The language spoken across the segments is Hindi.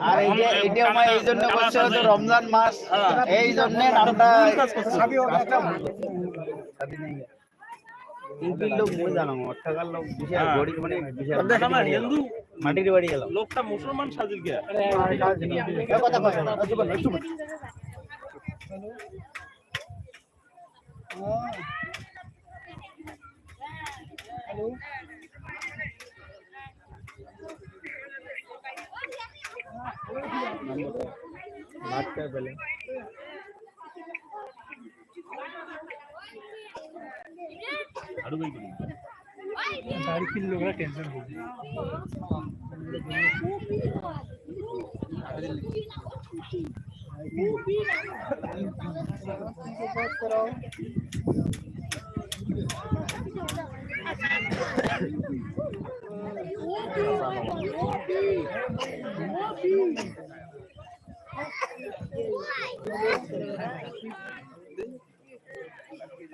আর এই যে এটা আমার এই জন্য করছে হয়তো রমজান মাস এই জন্য নামটা ইউপির লোক মই জানো অট্টাকার লোক বিশাল গরিব মানে বিশাল হিন্দু। মাটির বাড়ি গেল লোকটা মুসলমান সাজিল কথা बात कर पहले गाड़ी किन लोग टेंशन हो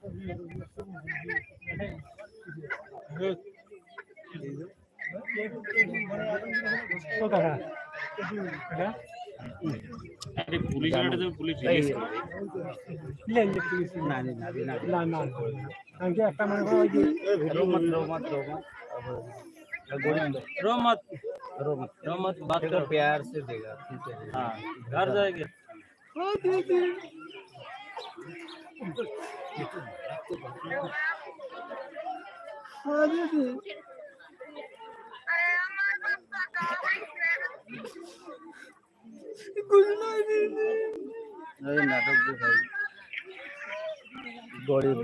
रहा लोग आए तो আরে পুলিশ গাড়ি তো পুলিশ রিলিজ ले ले पुलिस ना नहीं ना भी ना ना ना आगे একটা মানে ওই যে रो मत रो मत रो मत अब गरीब लोग रो मत रो मत रो मत बात देखो प्यार से देगा ठीक है हाँ घर जाएंगे নাটক ভাই গরিব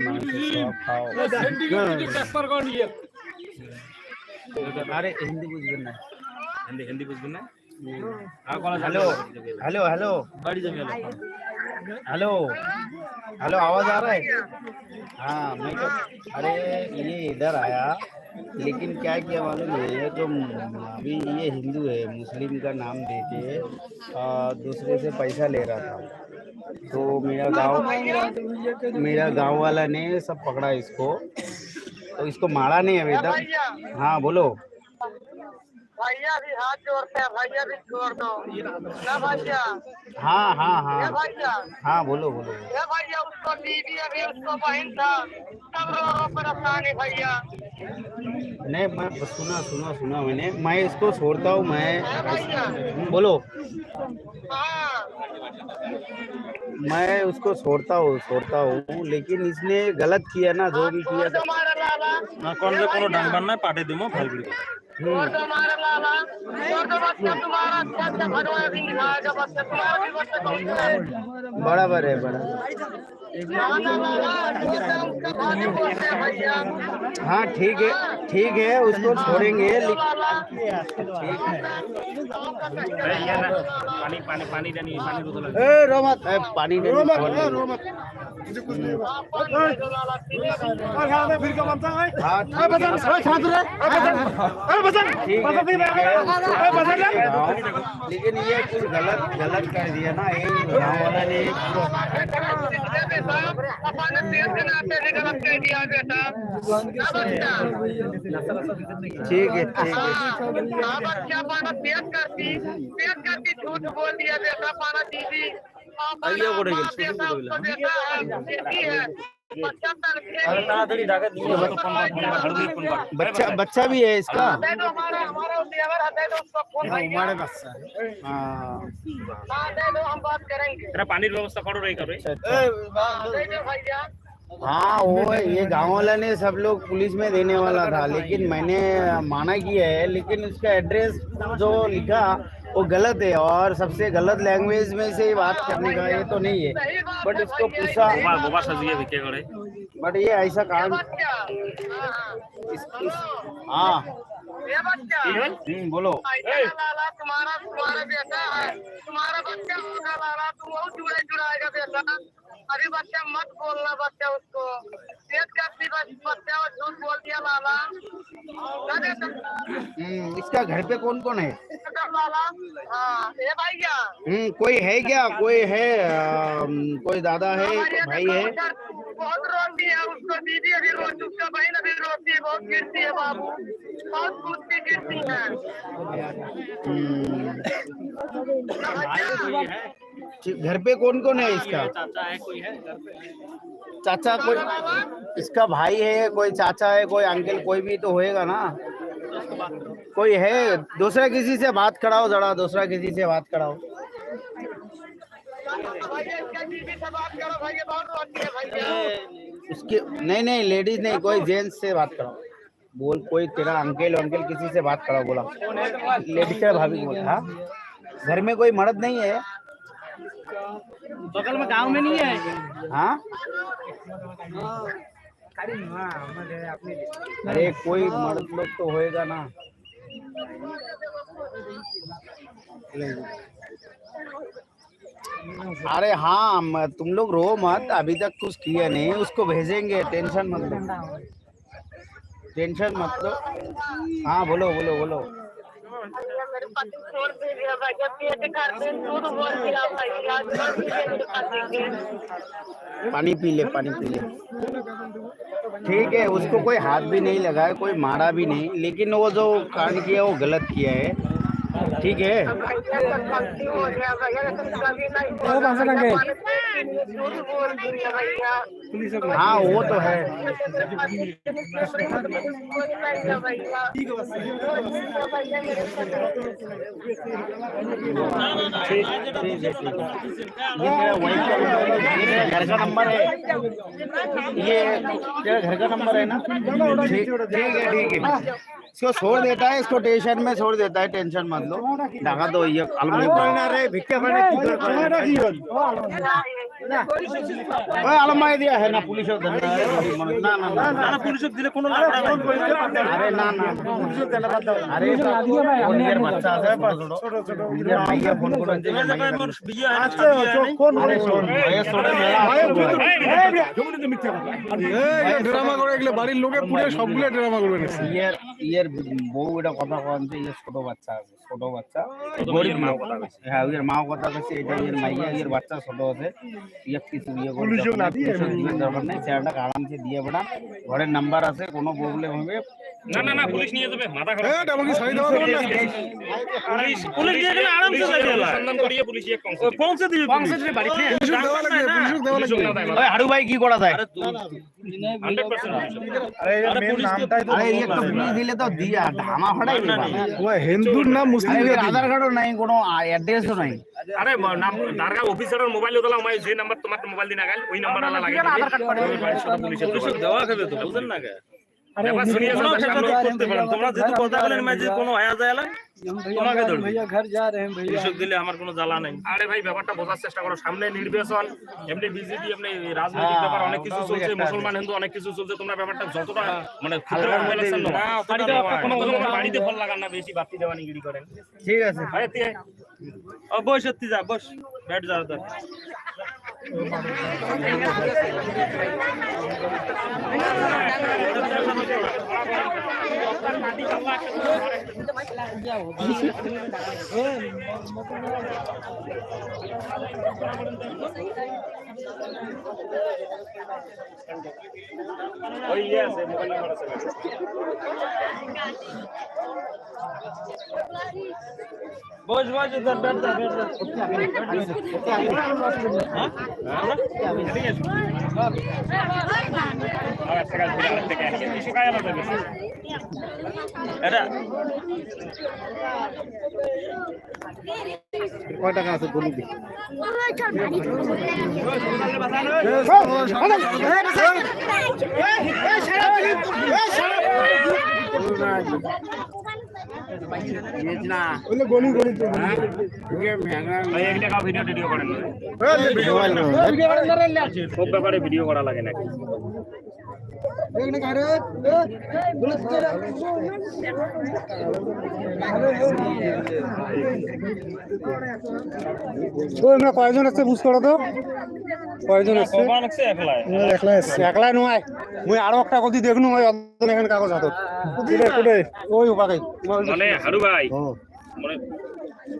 আরে হিন্দি বুঝবেন না। হিন্দি হিন্দি বুঝবেন না? Hello hello hello. বাড়ি যাবে हेलो। हेलो, आवाज़ आ रहा है? हाँ मैं तो अरे, ये इधर आया, लेकिन क्या किया मालूम है, ये जो, अभी ये हिंदू है, मुस्लिम का नाम दे के दूसरे से पैसा ले रहा था। तो मेरा गाँव मेरा गाँव वाला ने सब पकड़ा इसको। तो इसको मारा नहीं अभी तक हाँ बोलो। भैया भी हाथ जोड़ते हैं भैया भी छोड़ दो। ना भैया? हाँ हाँ हाँ। भैया? हाँ बोलो बोलो। भैया उसको बीवी अभी उसको बहन था। सब रो रो परेशान भैया। नहीं मैं सुना सुना सुना मैंने। मैं इसको छोड़ता हूँ मैं बोलो। हाँ। मैं उसको छोड़ता हूँ छोड़ता हूँ लेकिन इसने गलत किया ना जो भी हाँ, किया हाँ, कौन से कौन डांग बनना है पार्टी दिमो फल हम्म। बराबर है बड़ा हाँ ठीक है ठीक है उसको छोड़ेंगे पानी पानी पानी पानी पानी रोमत रोमत रोमत ए, रो मत ए, पानी नहीं रो मत हाँ ठीक है ठीक है, ठीक है, उसको लेकिन ये कुछ गलत गलत कर दिया ना ये गाँव वाला ने भी ठीक है ठीक है हाँ पाना करती करती झूठ बोल दिया बेटा पाना दीदी आइए कोड़े गेल, बेटा शुरू उसको बेटा है बेटी है बच्चा तड़के আরে তাড়াতাড়ি ঢাকা দিয়ে ফোন কর ফোন কর হাড়ু দিয়ে ফোন কর बच्चा बच्चा भी है इसका दे दो हमारा हमारा देवर है दे दो उसको फोन भैया हाँ हाँ दे दो हम बात करेंगे এরা পানির ব্যবস্থা করো রে করে हाँ, दे दो भैया हाँ वो है, ये गांव वाला ने सब लोग पुलिस में देने वाला था लेकिन मैंने माना किया है लेकिन उसका एड्रेस जो लिखा वो गलत है और सबसे गलत लैंग्वेज में से बात करने का ये तो नहीं है। बट इसको पूछा बट ये ऐसा काम हाँ। हम्म, बोलो। तुम्हारा तुम्हारा बच्चा होगा लाला तुम और जुड़े जुड़ाएगा बेटा अभी बच्चा मत बोलना बच्चा उसको। पेट का भी बच्चा वो झूठ बोल दिया लाला। हम्म, इसका घर पे कौन कौन है हाँ ये भैया हम्म, कोई है क्या? कोई है अम, कोई दादा है कोई भाई है? बहुत रोती है उसको। दीदी अभी रो उसका बहन अभी रोती है बहुत गिरती है बाबू। बहुत कूदती गिरती है। हम्म, घर पे कौन कौन है इसका? चाचा कोई इसका भाई है कोई चाचा है कोई अंकल कोई भी तो होएगा ना। कोई है? दूसरा किसी से बात कराओ जरा दूसरा किसी से बात कराओ। है उसके नहीं नहीं लेडीज़ नहीं कोई जेंट्स से बात कराओ। बोल कोई तेरा अंकल अंकल किसी से बात कराओ बोला। लेडीज़ है भाभी बोल हाँ? घर में कोई मर्द नहीं है? बगल में गाँव में नहीं है? हाँ? अरे कोई मर्द लोग तो होएगा ना। अरे हाँ तुम लोग रो मत, अभी तक कुछ किया नहीं, उसको भेजेंगे, टेंशन मत लो। टेंशन मत लो। हाँ बोलो बोलो बोलो। पानी पी ले, पानी पी ले। ठीक है, उसको कोई हाथ भी नहीं लगा है कोई मारा भी नहीं, लेकिन वो जो कांड किया, वो गलत किया है। ठीक है। हो हाँ वो तो है ठीक है ये मेरा वही घर का नंबर है ये तेरा घर का नंबर है। ना ठीक है ठीक है। इसको छोड़ देता है इसको टेंशन में छोड़ देता है टेंशन मत लो। ढाका दो ये अलमारी বাড়ির লোকে পুরে সবগুলো ড্রামা করে ইয়ের ইয়ের বউ এটা কথা কন যে ছোট বাচ্চা আছে ছোট বাচ্চা। গরিব মা কথা হ্যাঁ ইয়ের মা কথা কাছে এটা ইয়ের মাইয়া ইয়ের বাচ্চা ছোট আছে। কিছু ইয়ে করে পুলিশ না দিয়ে দরকার নাই চেয়ারটা আরামসে দিয়ে বেটা ঘরের নাম্বার আছে কোনো প্রবলেম হবে? না না না পুলিশ নিয়ে যাবে মাথা খারাপ। হ্যাঁ এমনকি শাড়ি দেওয়া না? পুলিশ পুলিশ দিয়ে গেলে আরামসে যাবে সন্ধান করিয়ে পুলিশ এক পৌঁছে দিবে। পৌঁছে দিবে বাড়ি পুলিশ দেওয়া লাগবে পুলিশ দেওয়া লাগবে। ওই হাড়ু ভাই কি করা যায়? 100% আরে ইয়ে তো পুলিশ দিলে তো দিয়া ধামা ফাটাই দিবা। ও হিন্দুর নাম মুসলিম আধার কার্ডও নাই কোনো অ্যাড্রেসও নাই। আরে নাম দারগা অফিসারের মোবাইল দিলাম আমি যে নাম্বার তোমার মোবাইল দিনা গেল ওই নাম্বার আলা লাগে দেওয়া হবে তো বুঝেন না কে? ঠিক আছে। Terima kasih. ওই ইয়ে আছে মোবাইল নাম্বার আছে বস বস ইধর ব্যাট দা কয় টাকা আছে বলি দি সব ব্যাপারে ভিডিও করা লাগে নাকি? কয়জন আছে বুঝ করো তো? কয়জন আছে একলাই। একলাই নয়। মুই আরও একটা ওই অদন এখানে কাগজ হাতত। কুটে কুটে ওই উপাকাই মানে হারু ভাই মানে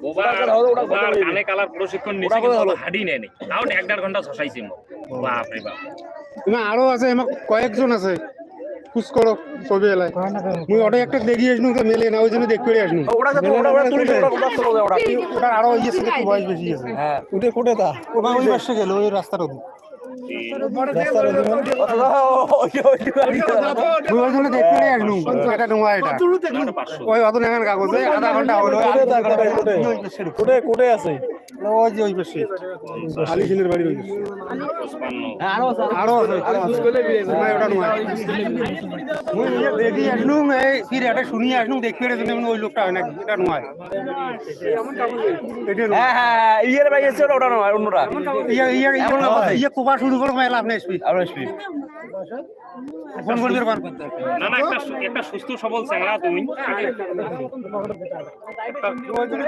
ওবার ওবার কানে কালার প্রশিক্ষণ নিছে কিন্তু হাডি নেই নি। তাও এক দেড় ঘণ্টা ছসাইছি বাপ রে বাপ। তোমার আরও আছে আমার কয়েকজন আছে। খুশ করো ছবি এলাই মুই ওটা একটা দেখি আসনু তো মেলে না ওই জন্য দেখ করে আসনু। ওটার আরও ইয়ে ছিল বয়স বেশি আছে। হ্যাঁ। উঠে কোটে তা। ওটা ওই পাশে গেল ওই রাস্তার ওদিকে। আধা ঘণ্টা হলো কোটে কোটে আছে ওই যে ওই পাশে। আলি খিলের বাড়ি ওই পাশে। আরও আছে আরও না, ওটা নয়। মুই নিজে দেখি আসনু এই ফির এটা শুনি আসনু দেখি রে তুমি ওই লোকটা হয় নাকি? এটা নয়। হ্যাঁ হ্যাঁ ইয়ের ভাই এসে ওটা নয় অন্যটা ইয়ে ইয়ে ইয়ে ইয়ে কোপা শুরু করো মেলা আপনি স্পিড আরও স্পিড ফোন করবে না না একটা একটা সুস্থ সবল চ্যাংড়া তুমি একটা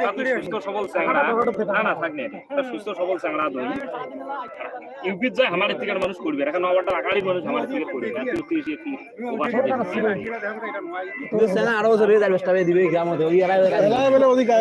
একটা সুস্থ সবল চ্যাংড়া। না না না থাকলে তা সুস্থ সবল চাংড়া ধরি ইউপির যায় আমার থেকে মানুষ করবে। এখন নবারটা আকারই মানুষ আমার থেকে করবে না। তিরিশ আরও বছর রেজাল্ট বেস্ট হবে দিবে গ্রাম হতে ওই অধিকার